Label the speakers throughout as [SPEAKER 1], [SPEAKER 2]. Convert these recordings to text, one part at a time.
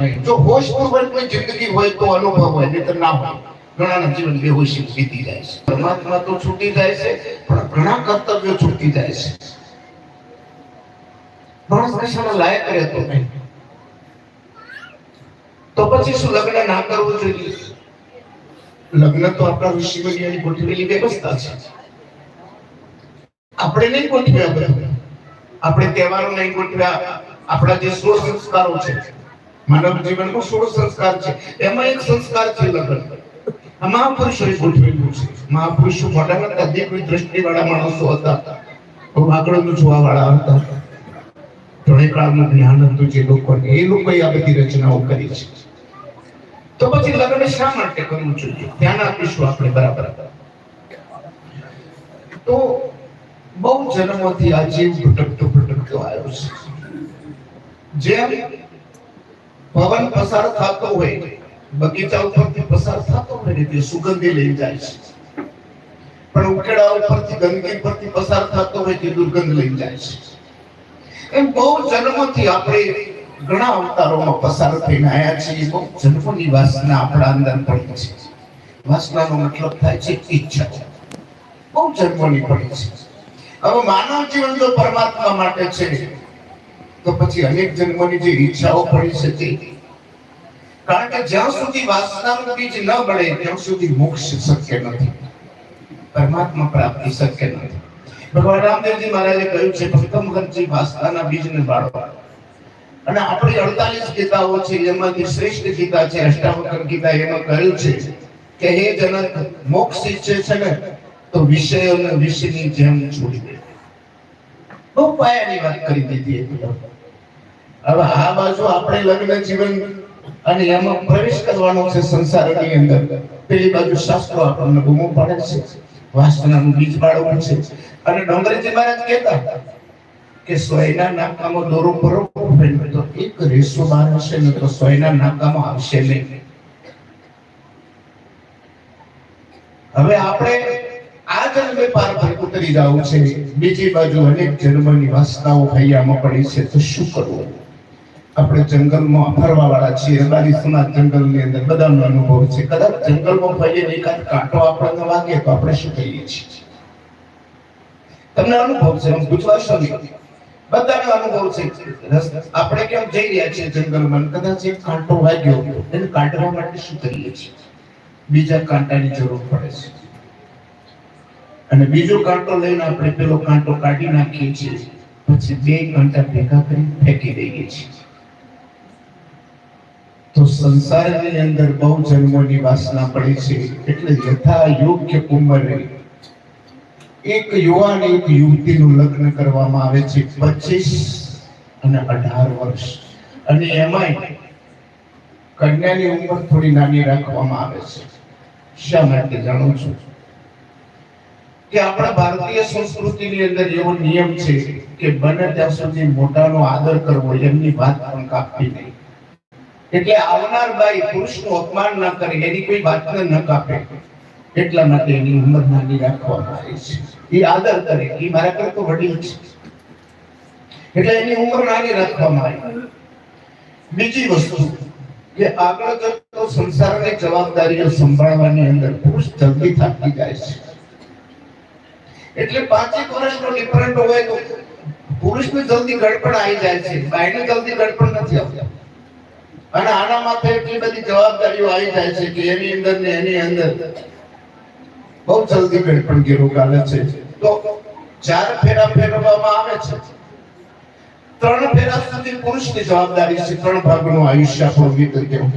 [SPEAKER 1] જો હોશપૂર્વક કોઈ જિંદગી હોય તો અનુભવ હોય, નહીતર ના હોય. ઘણાના જીવન બેહોશી વીતી જાય છે. પરમાત્મા તો છૂટી જાય છે, પણ ઘણા કર્તવ્યો છૂટી જાય છે. માણસ કશાના લાયક રહેતો નહીં. તો પછી શું લગ્ન ના કરવું જોઈએ? લગ્ન તો આપણા ઋષિ મુનિઓની ગોઠવેલી વ્યવસ્થા છે. આપણે નહીં ગોઠવ્યા આપણે તહેવારો નહીં ગોઠવ્યા. આપણા જે સ્વ સંસ્કારો છે માનવ જીવનમાં સોળ સંસ્કાર છે. એમાં એક સંસ્કાર છે લગ્ન. મહાપુરુષોએ ગોઠવેલું છે. મહાપુરુષો મોટા હતા જે કોઈ દ્રષ્ટિવાળા માણસો હતા. બહુ આગળનું જોવા વાળા હતા. ત્રણેય જ્ઞાન હતું જે લોકોને. એ લોકોએ આ બધી રચનાઓ કરી છે. તો પછી લગ્ન શા માટે કરવું જોઈએ? ધ્યાન આપીશું આપણે બરાબર. તો બહુ જન્મોથી આ જીવ ભટકતો ભટકતો આવ્યો છે. જેમ પવન પસાર થતો હોય, બગીચા ઉપરથી પસાર થતો હોય તે સુગંધી લઈ જાય છે. પણ ઉકેડા ઉપરથી, ગંદકી પરથી પસાર થતો હોય તે દુર્ગંધ લઈ જાય છે. એમ બહુ જન્મથી આપણે ઘણા અવતારોમાં પસાર થઈને આવ્યા છીએ. બહુ જન્મની વાસના આપણા અંદર પડી છે. વાસનાનો મતલબ થાય છે ઈચ્છા. બહુ જન્મની પડી છે. હવે માનવ જીવન જો પરમાત્મા માટે છે. તો પછી અનેક જન્મોની જે ઈચ્છાઓ પડી શકે. કારણ કે જ્યાં સુધી વાસનાનું બીજ ન બળે, ત્યાં સુધી મોક્ષ શક્ય નથી. પરમાત્મા પ્રાપ્તિ શક્ય નથી. ભગવાન રામદેવજી મહારાજે કહ્યું છે, ભક્તમ હરજી વાસનાના બીજને બાળવા અને આપણી અડતાલીસ ગીતાઓ છે, એમાંથી શ્રેષ્ઠ ગીતા છે, અષ્ટાવકર ગીતા, એમાં કહ્યું છે કે હે જનક, મોક્ષ ઈચ્છે છે ને, તો વિષયોને વિષયની જેમ છોડી દે. બહુ પાયાની વાત કરી દીધી એટલે હવે આ બાજુ આપણે લગ્ન જીવન અને એમાં પ્રવેશ કરવાનો છે સંસારની અંદર. પેલી બાજુ શાસ્ત્રો આપણને બૂમો પાડે છે. વાસનાનું બીજ બાળવું છે. અને ડોંગરેજી મહારાજ કહેતા કે સોયના નાકામાં દોરો હોય તો એક રેસો બહાર હશે, ને તો સોયના નાકામાં આવશે નહીં. હવે આપણે આ જન્મે પાર પર ઉતરી જવું છે. બીજી બાજુ અનેક જન્મની વાસનાઓ હૈયામાં પડી છે. તો શું કરવું? આપણે જંગલમાં ફરવા વાળા છીએ સમાજ જંગલની અંદર બધાનો અનુભવ છે. કદાચ જંગલમાં ફરીએ એકાદ કાંટો આપણને વાગે તો આપણે શું કહીએ છીએ? તમને અનુભવ છે? હું પૂછવાશો નહીં બધાનો અનુભવ છે. આપણે કેમ જઈ રહ્યા છીએ જંગલમાં? કદાચ એક કાંટો વાગ્યો, એને કાઢવા માટે શું કરીએ છીએ? બીજા કાંટાની જરૂર પડે છે. અને બીજો કાંટો લઈને આપણે પેલો કાંટો કાઢી નાખીએ છીએ. પછી બે કાંટા ભેગા કરી ફેંકી દઈએ છીએ. તો સંસારની અંદર બહુ જન્મોની વાસના પડી છે. એટલે યથા યોગ્ય ઉંમરે એક યુવાન, એક યુવતીનું લગ્ન કરવામાં આવે છે પચીસ અને અઢાર વર્ષ. અને એમાંય કન્યાની ઉંમર થોડી નાની રાખવામાં આવે છે. શા માટે જાણું છું? કે આપણા ભારતીય સંસ્કૃતિની અંદર એવો નિયમ છે કે બને ત્યાં સુધી મોટાનો આદર કરવો, એમની વાત પણ કાપવી નહીં. એટલે આવનાર બાઈ પુરુષનું અપમાન ન કરે, એની કોઈ વાતને ન કાપે. એટલા માટે એની ઉંમર નાની રાખવામાં આવી છે. એ આદર કરે, એ મારા કરતો વડીલ છે. એટલે એની ઉંમર નાની રાખવામાં આવી. બીજી વસ્તુ કે આગળ જતો સંસારની જવાબદારીઓ સંભાળવાની અંદર પુરુષ જલ્દી થાકી જાય છે. એટલે પાંચેક વર્ષનો ડિફરન્ટ હોય તો પુરુષને જલ્દી ગડપણ આવી જાય છે. બાઈને જલ્દી ગડપણ નથી આવતા. અને આના માથે એટલી બધી જવાબદારીઓ આવી જાય છે કે એની અંદર ને એની અંદર બહુ જલ્દી ગડપણ રોગ આવે છે. તો ચાર ફેરા ફેરવવામાં આવે છે. ત્રણ ફેરા સુધી પુરુષની જવાબદારી છે. ત્રણ ભાગનું આયુષ્ય આપણું વીતે તેવું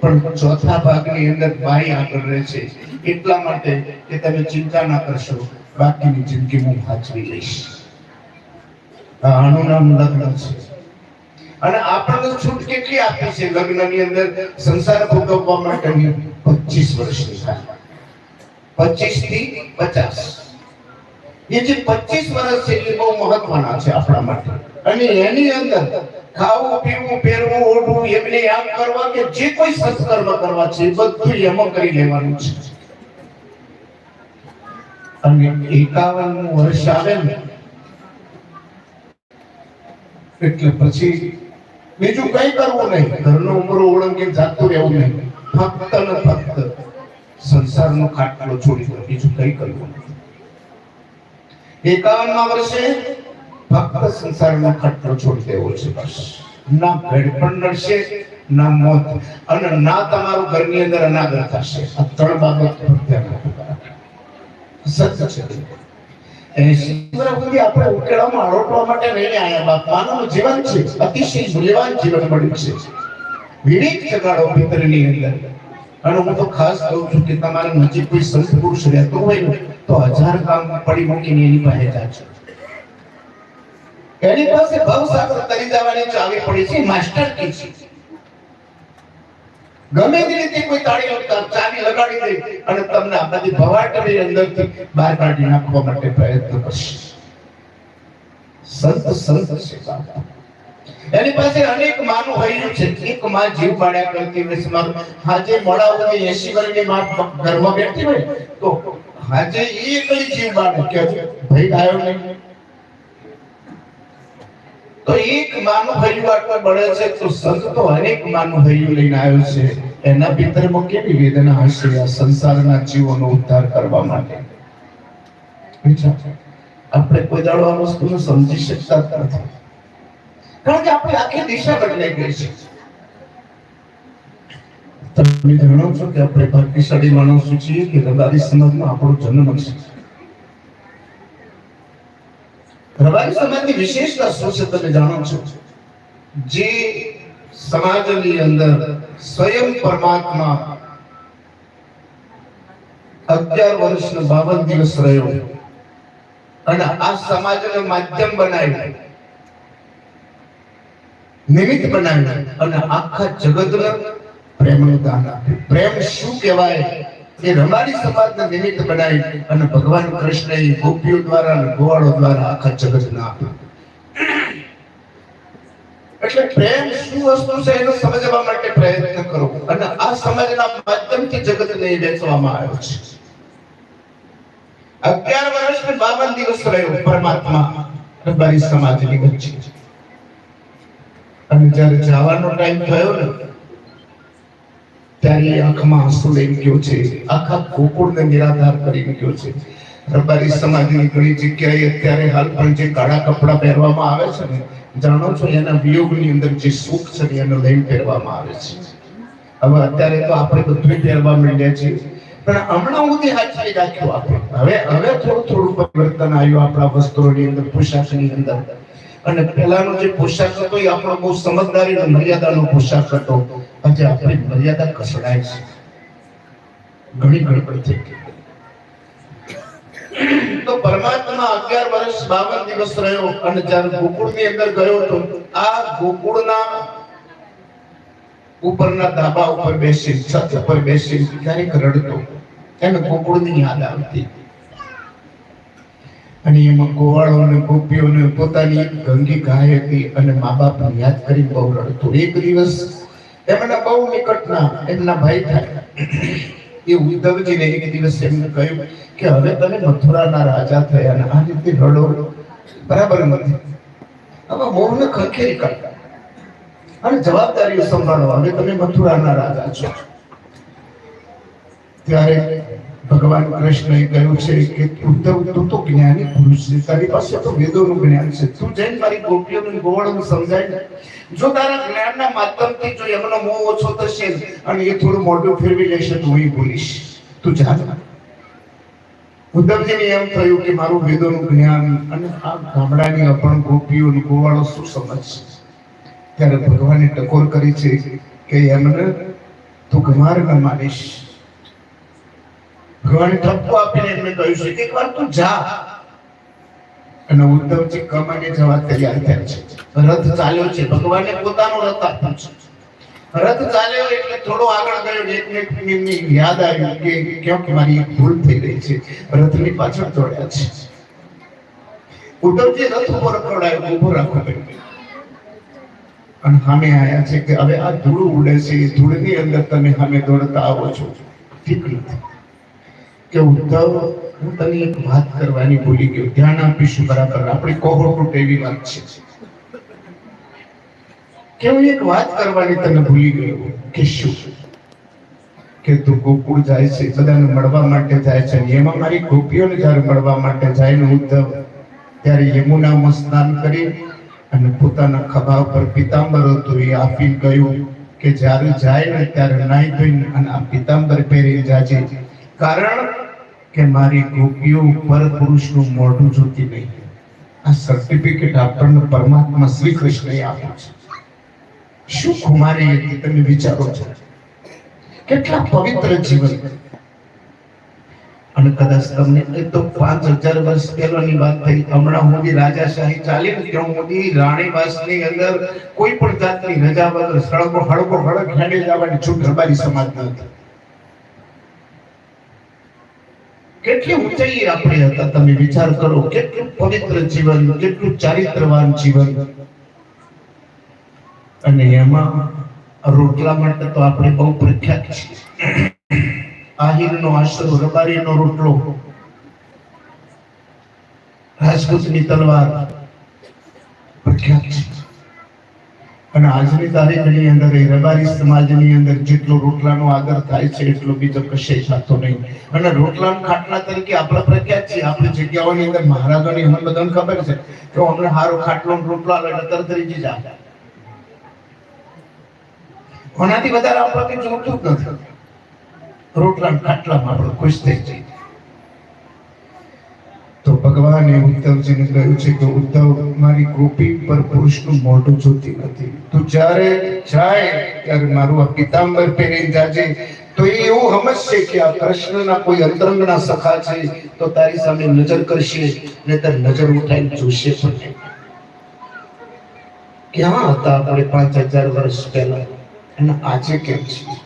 [SPEAKER 1] પણ ચોથા ભાગની અંદર બાઈ આગળ રહે છે. એટલા માટે કે તમે ચિંતા ના કરશો. બાકીની જિંદગી હું હાજરી લઈશ. આનું નામ લગ્ન છે. અને આપણને છૂટ કેટલી આપી છે? લગ્નની અંદર સંસાર ભોગવવા માટેની પચીસ વર્ષની થાય. પચીસથી પચાસ. એ જે પચીસ વર્ષ છે એ બહુ મહત્વના છે આપણા માટે. અને એની અંદર ખાવું, પીવું, પહેરવું, ઓઢવું, એમને યાદ કરવા કે જે કોઈ સંસ્કર્મ કરવા છે બધું એમાં કરી લેવાનું છે. અને એકાવન વર્ષ આવે ને એટલે પછી બીજું કઈ કરવું નહીં. ઘરનો ઉમરો ઓળંગી જાતું રહેવું નહીં. ફક્ત ને ફક્ત સંસારનો ખાટલો છોડી દો. બીજું કઈ કરવું એકાવનમાં વર્ષે ફક્ત સંસારનો ખાટલો છોડી દેવો છે બસ. ના ગડપણ નડશે, ના મોત. અને ના તમારું ઘરની અંદર અનાદર થશે. આ ત્રણ બાબત પર સત્ય છે. હું તો ખાસ કહું છું કે તમારા નજીક કોઈ સંત હોય તો હજાર કામ પડી એની પાસે એની પાસે ભવસાગર તરી જવાની છે માસ્ટર ગમે તે રીતે કોઈ તાળી ચાવી લગાડી દે અને તમને આ બધી ભવાટની અંદરથી બહાર કાઢી નાખવા માટે પ્રયત્ન કરશે. સંત સંત છે એની પાસે અનેક માનું હૈયું છે. એક માં જીવ પાડ્યા કરતી છે. હાજે મોડા સુધી 80 વર્ષની માં ઘરમાં બેઠી હોય તો હાજે એકલી જીવ બાળે કે ભાઈ આવ્યો નહીં. એક માનું હૈયું આટલા બળે છે, તો સંત તો અનેક માનું હૈયું લઈને આવ્યો છે. એના ભીતરમાં કેવી વેદના હશે આ સંસારના જીવોનો ઉદ્ધાર કરવા માટે? આપણે કોઈ દાડો આ વસ્તુને સમજી શકતા નથી. કારણ કે આપણી આખી દિશા બદલાઈ ગઈ છે. તમે જાણો છો કે આપણે ભાગ્યશાળી માણસો છીએ કે રબારી સમાજમાં આપણો જન્મ છે. રબારી સમાજની વિશેષતા શું છે તમે જાણો છો? જે સમાજની અંદર સ્વયં પરમાત્મા અગિયાર વર્ષનો બાવન દિવસ રહ્યો અને આ સમાજને માધ્યમ બનાવ્યું નિમિત્ત બનાવ્યું અને આખા જગતને પ્રેમનું દાન આપ્યું. પ્રેમ શું કહેવાય? છે અગિયાર વર્ષ બાવન દિવસ રહ્યો પરમાત્મા રબારી સમાજની વચ્ચે. અને જ્યારે જવાનો ટાઈમ થયો ને ત્યારે આંખમાં આંસુ લઈ ગયો છે. આખા ગોકુળને નિરાધાર કરી ગયો છે. રબારી સમાજની ઘણી જગ્યાએ અત્યારે હાલ પણ જે કાળા કપડાં પહેરવામાં આવે છે ને, જાણો છો એના વિયોગની અંદર જે સુખ છે ને લઈને પહેરવામાં આવે છે. હવે અત્યારે તો આપણે બધું પહેરવા માંડ્યા છીએ. પણ હમણાં સુધી હાચવી રાખ્યું આપણે. હવે હવે થોડું થોડું પરિવર્તન આવ્યું આપણા વસ્ત્રોની અંદર, પોશાકની અંદર. અને પહેલાનો જે પોશાક હતો એ આપણો બહુ સમજદારી અને મર્યાદાનો પોશાક હતો. આજે આપણી મર્યાદા કસડાય છે. ઘણી ગડબડ થઈ ગઈ. તો પરમાત્મા અગિયાર વર્ષ બાવન દિવસ રહ્યો અને જ્યારે ગોકુળની અંદર ગયો હતો આ ગોકુળના ઉપરના ધાબા ઉપર બેસી છત ઉપર બેસી ક્યારેક રડતો. એને ગોકુળની યાદ આવતી. અને એમાં ગોવાળો અને ગોપીઓને પોતાની ગંગી ગાય હતી અને મા બાપ યાદ કરી બહુ રડતો. એક દિવસ એમના બહુ નિકટના એમના ભાઈ થાય. એ ઉદ્ધવજીને એક દિવસ એમને કહ્યું કે હવે તમે મથુરાના રાજા થયા અને આ રીતે રડો. બરાબર નથી હવે મોહને ખંખેરી કરતા. અને જવાબદારીઓ સંભાળો હવે તમે મથુરાના રાજા છો. ત્યારે ભગવાન કૃષ્ણએ કહ્યું છે કે ઉદ્ધવ તું તો જ્ઞાની પુરુષ છે. તારી પાસે તો વેદોનું જ્ઞાન છે. તું જઈને મારી ગોપીઓનું ગોવાળોનું સમજાય ને. જો તારા જ્ઞાનના માધ્યમથી જો એમનો મોહ ઓછો થશે અને એ થોડું મોઢું ફેરવી લેશે તો હું બોલીશ તું જા. ઉદ્ધવજીને એમ થયું કે મારું વેદોનું જ્ઞાન અને આ ગામડાની અપણ ગોપીઓ અને ગોવાળો શું સમજશે? ત્યારે ભગવાને ટકોર કરી છે કે એમને તું ગમાર ન માનીશ. ભગવાને ઠપકો આપીને એમને કહ્યું છે કે એકવાર તું જા. અને ઉદ્ધવજી કમાને જવા તૈયાર થયા છે. રથ ચાલ્યો છે. ભગવાને પોતાનો રથ આપ્યો છે. રથ ચાલ્યો એટલે થોડો આગળ ગયો એક મિનિટ એમને યાદ આવ્યું કે ક્યાંક મારી ભૂલ થઈ રહી છે. રથની પાછળ દોડ્યા છે. ઉદ્ધવજી રથ ઉપર દોડાયો ઊભો રાખો ભાઈ અને સામે આવ્યા છે કે હવે આ ધૂળ ઉડે છે. ધૂળની અંદર તમે સામે દોડતા આવો છો. ઠીક નથી. કે ઉદ્ધવ હું તને એક વાત કરવાની ભૂલી ગયો. ધ્યાન આપીશું બરાબર. આપણી કોહો તૂટે એવી વાત છે. કે હું એક વાત કરવાની તને ભૂલી ગયો. કે શું? કે તું ગોકુળ જાય છે, બધાને મળવા માટે જાય છે. એમાં મારી ગોપીઓને જ્યારે મળવા માટે જાય ને ઉદ્ધવ, ત્યારે યમુનામાં સ્નાન કરી અને પોતાના ખભા પર પિતાંબર હતું. એ આપી ગયું કે જ્યારે જાય ને ત્યારે નાઈ ધોઈને અને આ પિતાંબર પહેરી જાજે. કારણ કે મારી ગોપીઓ પર પુરુષનું મોઢું જોતી નહીં. આ સર્ટિફિકેટ આપણને પરમાત્મા શ્રી કૃષ્ણએ આપ્યું છે. શું હતી તમે વિચારો છો? કેટલા પવિત્ર જીવન. અને કદાચ તમને એ તો પાંચ હજાર વર્ષ પહેલાની વાત થઈ. હમણાં મોદી રાજાશાહી ચાલી ને ત્યાં મોદી રાણીવાસની અંદર કોઈ પણ જાતની રજા વગર સળગો હળકો હળક હેડે જવાની છૂટ રબારી સમાજ નથી કેટલી ઊંચાઈ આપણે હતા? તમે વિચાર કરો, કેટલું પવિત્ર જીવન, કેટલું ચારિત્રવાન જીવન. અને એમાં રોટલા માટે તો આપણે બહુ પ્રખ્યાત છીએ. આહિરનો આશરો, રબારીનો રોટલો, રાજપૂતની તલવાર. પ્રખ્યાત છે અને આજની તારીખની અંદર રબારી સમાજની અંદર જેટલો રોટલાનો આદર થાય છે, એટલો બીજો કશે થતો નહીં. અને રોટલા ખાટલા તરીકે આપણે પ્રખ્યાત છીએ. આપણી જગ્યાઓની અંદર મહારાજાની અમને બધાને ખબર છે કે અમને હારો ખાટલો રોટલા એટલે તરત રીજી જાય ઓનાથી વધારે આપણાથી જોતું જ નથી. રોટલા ખાટલામાં આપણે ખુશ થઈ જઈએ. ભગવાને ઉદ્ધવજીને કહ્યું છે કે ઉદ્ધવ મારી ગોપી પર પુરુષનું મોઢું જોતી નથી તું જ્યારે જાય ત્યારે મારું આ પિતાંબર પહેરીને જાજે. તો એ એવું સમજશે કે આ કૃષ્ણના કોઈ અંતરંગના સખા છે, તો તારી સામે નજર કરશે, નહીતર નજર ઉઠાઈને જોશે પણ ક્યાં હતા આપણે પાંચ હજાર વર્ષ પહેલા? અને આજે કેમ છે?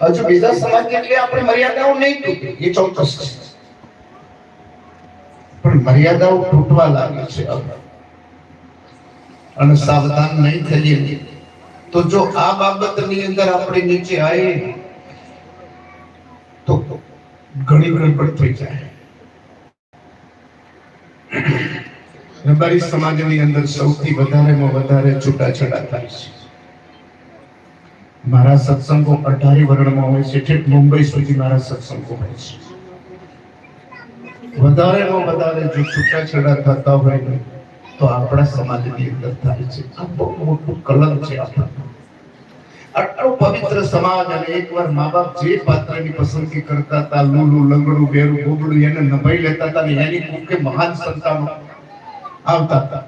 [SPEAKER 1] હજુ બીજા સમાજ એટલે આપણે મર્યાદાઓ નહીં તૂટી, એ ચોક્કસ છે. પણ મર્યાદાઓ તૂટવા લાગે છે અને સાવધાન નહીં થઈએ તો જો આ બાબતની અંદર આપણે નીચે આવીએ તો ઘણી ગડબડ થઈ જાય. સમાજની અંદર સૌથી વધારેમાં વધારે છૂટાછેડા થાય છે. મારા સત્સંગો અઢારી વર્ણમાં હોય છે. ઠેઠ મુંબઈ સુધી મારા સત્સંગો હોય છે. વધારેમાં વધારે જો છૂટાછેડા થતા હોય ને, તો આપણા સમાજની અંદર થાય છે. આ બહુ મોટું કલંક છે આપણા. આટલો પવિત્ર સમાજ અને એકવાર મા બાપ જે પાત્રની પસંદગી કરતા હતા લુલું લંગડું બેરું ગોબડું, એને નભાઈ લેતા હતા ને એની કુકે મહાન સંતાનો આવતા હતા.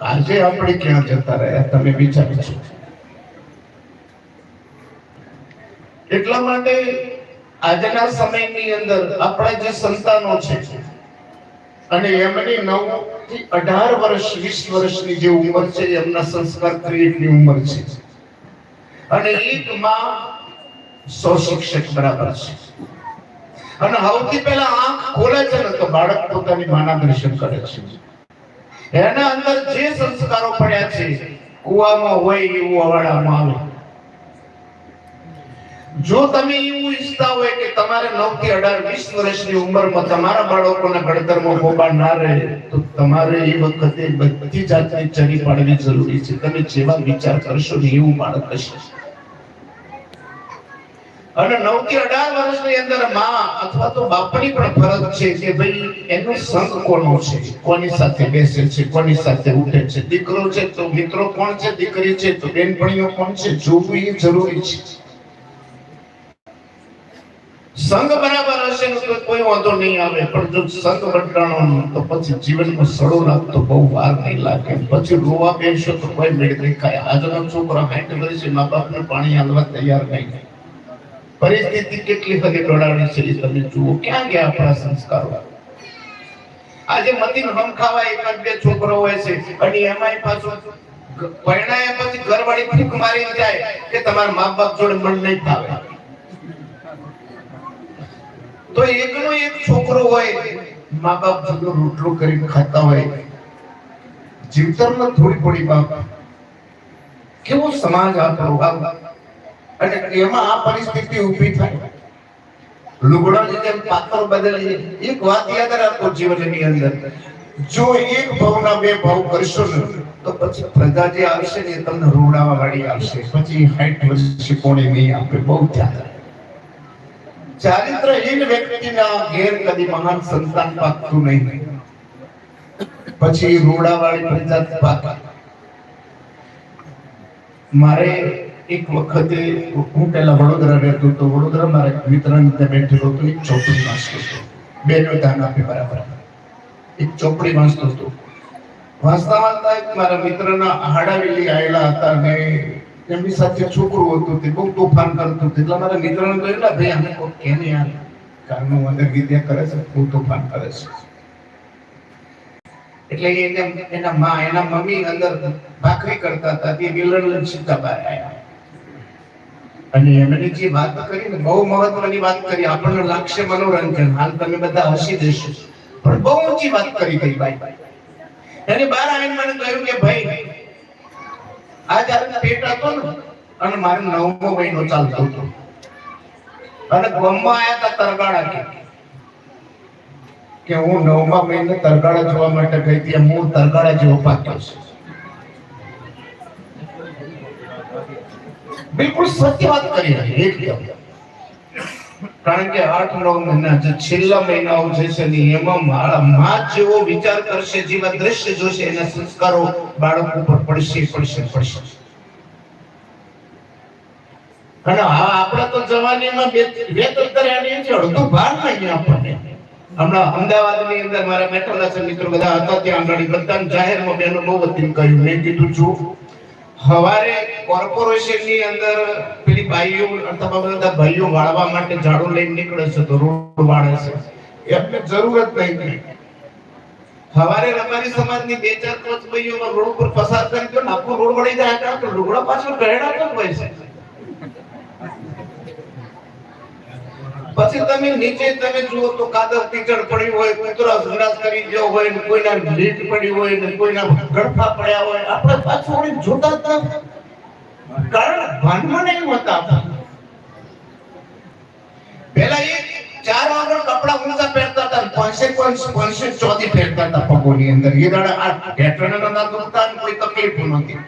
[SPEAKER 1] આજે આપણે ક્યાં જતા રહ્યા, તમે વિચારી છો? એટલા માટે આજના સમયની અંદર આપણા જે સંતાનો છે, અને એમની નવથી અઢાર વર્ષ, વીસ વર્ષની જે ઉંમર છે, એમના સંસ્કાર ક્રિએટની ઉંમર છે. અને એક માં સો શિક્ષક બરાબર છે. અને સૌથી પહેલા આંખ ખોલે છે ને તો બાળક પોતાની માના દર્શન કરે છે. એના અંદર જે સંસ્કારો પડ્યા છે, કુવામાં હોય એવું અવાડામાં આવે જો તમે એવું ઈચ્છતા હોય કે તમારે નવથી અઢાર, વીસ વર્ષની ઉંમરમાં તમારા બાળકોના ઘડતરમાં ખોબા ના રહે, તો તમારે એ વખતે બધી જાતની ચરી પાડવી જરૂરી છે. તમે જેવા વિચાર કરશો ને એવું બાળક હશે. અને નવથી અઢાર વર્ષની અંદરમાં અથવા તો બાપની પણ ફરજ છે કે ભાઈ એનો સંગ કોનો છે? કોની સાથે બેસે છે? કોની સાથે ઉઠે છે? દીકરો છે તો મિત્રો કોણ છે? દીકરી છે તો બેનપણીઓ કોણ છે? જોવું એ જરૂરી છે. સંગ બરાબર હશે તો કોઈ વાંધો નહીં આવે. પણ જો સંઘ બંધાણો તો પછી જીવનમાં સડો રાખતો બહુ વાર નહીં લાગે. પછી રોવા બેસો તો કોઈ મેળ નહીં ખાય. છોકરા છોકરો હાઈટ વર્ષે મા બાપને પાણી હાલવા તૈયાર નહીં પરિસ્થિતિ કેટલી હદે દોડાણી છે એ તમે જુઓ. ક્યાં ગયા આપણા સંસ્કારો? આજે મતીન હમખાવા એકાદ બે છોકરો હોય છે અને એમાંય પાછો પરણાયા પછી ઘરવાળી ફૂંક મારી જાય કે તમારા મા બાપ જોડે મન નહીં ફાવે. તો એકનો એક છોકરો હોય મા બાપ જોડે રોટલો કરીને ખાતા હોય, જીવતરમાં થોડી થોડી બાપ. કેવો સમાજ આપણો આ અને એમાં આ પરિસ્થિતિ ઊભી થાય. લુગડાની જેમ પાત્ર બદલી એક વાત યાદ રાખો જીવનની અંદર. જો એક ભાવના બે ભાવ કરશો ને, તો પછી પ્રજા જે આવશે ને એ તમને રોડાવા વાળી આવશે. પછી હાઈટ વર્ષે કોણે નહીં આપે, બહુ ધ્યાન રાખો. ચારિત્રહીન વ્યક્તિના ઘેર કદી મહાન સંતાન પાકતું નહીં. પછી રોડાવાળી પ્રજા જ મારે એક વખતે હું પહેલા વડોદરા રહેતો હતો. વડોદરા મારા એક મિત્ર ત્યાં બેઠેલો હતો. એક ચોપડી વાંચતો હતો. બેનો ધ્યાન આપે બરાબર. એક ચોપડી વાંચતો હતો. વાંચતા વાંચતા મારા મિત્રના હાડાવેલી આવેલા હતા અને એમની સાથે છોકરું હતું તે બહુ તોફાન કરતું હતું. એટલે મારા મિત્રને કહ્યું ને ભાઈ આને કોઈ કે ને યાર? કારનું અંદર વિદ્યા કરે છે, બહુ તોફાન કરે છે. એટલે એને, એના માં, એના મમ્મી અંદર ભાખરી કરતા હતા, તે મિલન સીતા બહાર અને એમણે જે વાત કરી ને, બહુ મહત્વની વાત કરી, આપણને લાગશે મનોરંજન. હાલ તમે બધા હસી દેશો. પણ બહુ ઊંચી વાત કરી ગઈ ભાઈ એને બહાર આવીને મને કહ્યું કે, ભાઈ આ જ્યારે પેટ હતો અને મારો નવમો મહિનો ચાલતો હતો. અને ગમમાં આયા હતા તરગાળા કે કે હું નવમા મહિને તરગાળા જોવા માટે ગઈ હતી હું તરગાળા જેવો પાક્યો છું. બિલકુલ સત્ય વાત કરી રહી એકદમ. કારણ કે આઠ નવ મહિના જે છેલ્લા મહિનાઓ છે ને, એમાં મારા માં જેવો વિચાર કરશે, જેવા દ્રશ્ય જોશે, એના સંસ્કારો બાળક ઉપર પડશે પડશે પડશે. અને હા આપણે તો જવાનીમાં બે બે તંત્ર આની છે અડધું ભાર નહીં આપણને. હમણાં અમદાવાદની અંદર મારા બેઠેલા મિત્ર બધા હતા, ત્યાં આગળ બધા જાહેરમાં બેનો બહુ વધી કહ્યું, મેં કીધું છું હવારે કોર્પોરેશનની અંદર પેલી ભાઈઓ તમામ બધા ભાઈઓ વાળવા માટે ઝાડુ લઈને નીકળે છે, તો રોડ વાળે છે. એમને જરૂરત નહીં હવારે અમારી સમાજની બે ચાર પાંચ ભાઈઓ રોડ ઉપર પસાર કરી દો ને, આખો રોડ વળી જાય તો લુગડા પાછળ ઘરેડા કેમ હોય છે? પછી તમે નીચે તમે જુઓ તો કાદવ કીચડ પડ્યું હોય, કૂતરો સંડાસ કરી ગયો હોય ને કોઈના લીટ પડી હોય ને કોઈના ગળફા પડ્યા હોય. આપણે પાછું વળી જોતા જ કારણ ભાનમાં નહીં હોતા પેલા એક ચાર આગળ કપડા ઊંચા પહેરતા હતા પાંચે પાંચ, પાંચે ચોથી પહેરતા હતા પગોની અંદર. એ દાડે આ ઢેટણ નતા કોઈ તકલીફ નહોતી.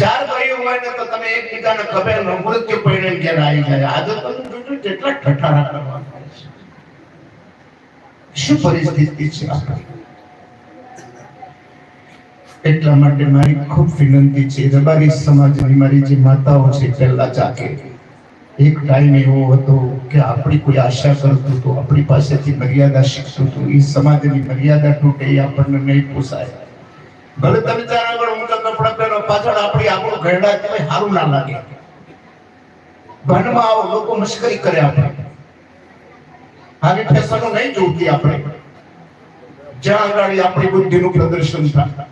[SPEAKER 1] ચાર ભાઈઓ હોય ને તો તમે એકબીજાને ખબર ન મૃત્યુ પરિણામ ઘેર આવી જાય. આજે તમે જોજો કેટલા ઠઠારા કરવાના હોય છે. શું પરિસ્થિતિ છે આપણી? એટલા માટે મારી ખૂબ વિનંતી છે, રબારી સમાજની મારી જે માતાઓ છે, પહેલા જાગે એક ટાઈમ એવો હતો કે આપણી કોઈ આશા કરતું હતું, આપણી પાસેથી મર્યાદા શીખતું હતું. એ સમાજની મર્યાદા તૂટે એ આપણને નહીં પોસાય. ભલે તમે પાછળ આપણી આપણું ઘરડા કહેવાય સારું ના લાગે. ભણમાં આવો, લોકો મશ્કરી કરે આપણે. આવી ફેશનો નહીં જોતી આપણે. જ્યાં આગળ આપણી બુદ્ધિનું પ્રદર્શન થાય.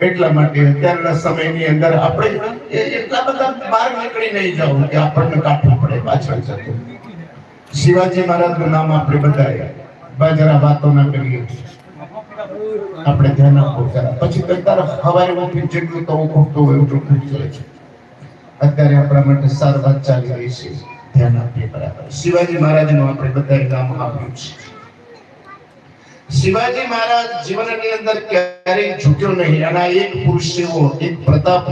[SPEAKER 1] એટલા માટે અત્યારના સમયની અંદર આપણે એટલા બધા બહાર નીકળી નહીં જવું કે આપણને કાઢવું પડે પાછળ જતું. શિવાજી મહારાજનું નામ આપણે બધાએ. બાજરા વાતો ના કરીએ. આપણે ધ્યાન આપવું જરા પછી તો હવાઈ ઉઠી જેટલું તો ઉઠતો હોય એટલું ઉઠી જાય છે. અત્યારે આપણા માટે સાર વાત ચાલી રહી છે. ધ્યાન આપીએ બરાબર. શિવાજી મહારાજનું આપણે બધાએ નામ આપ્યું છે. શિવાજી મહારાજ જીવનની અંદર ક્યારેય ઝૂક્યો નહીં. અને એક પુરુષ એવો એક પ્રતાપ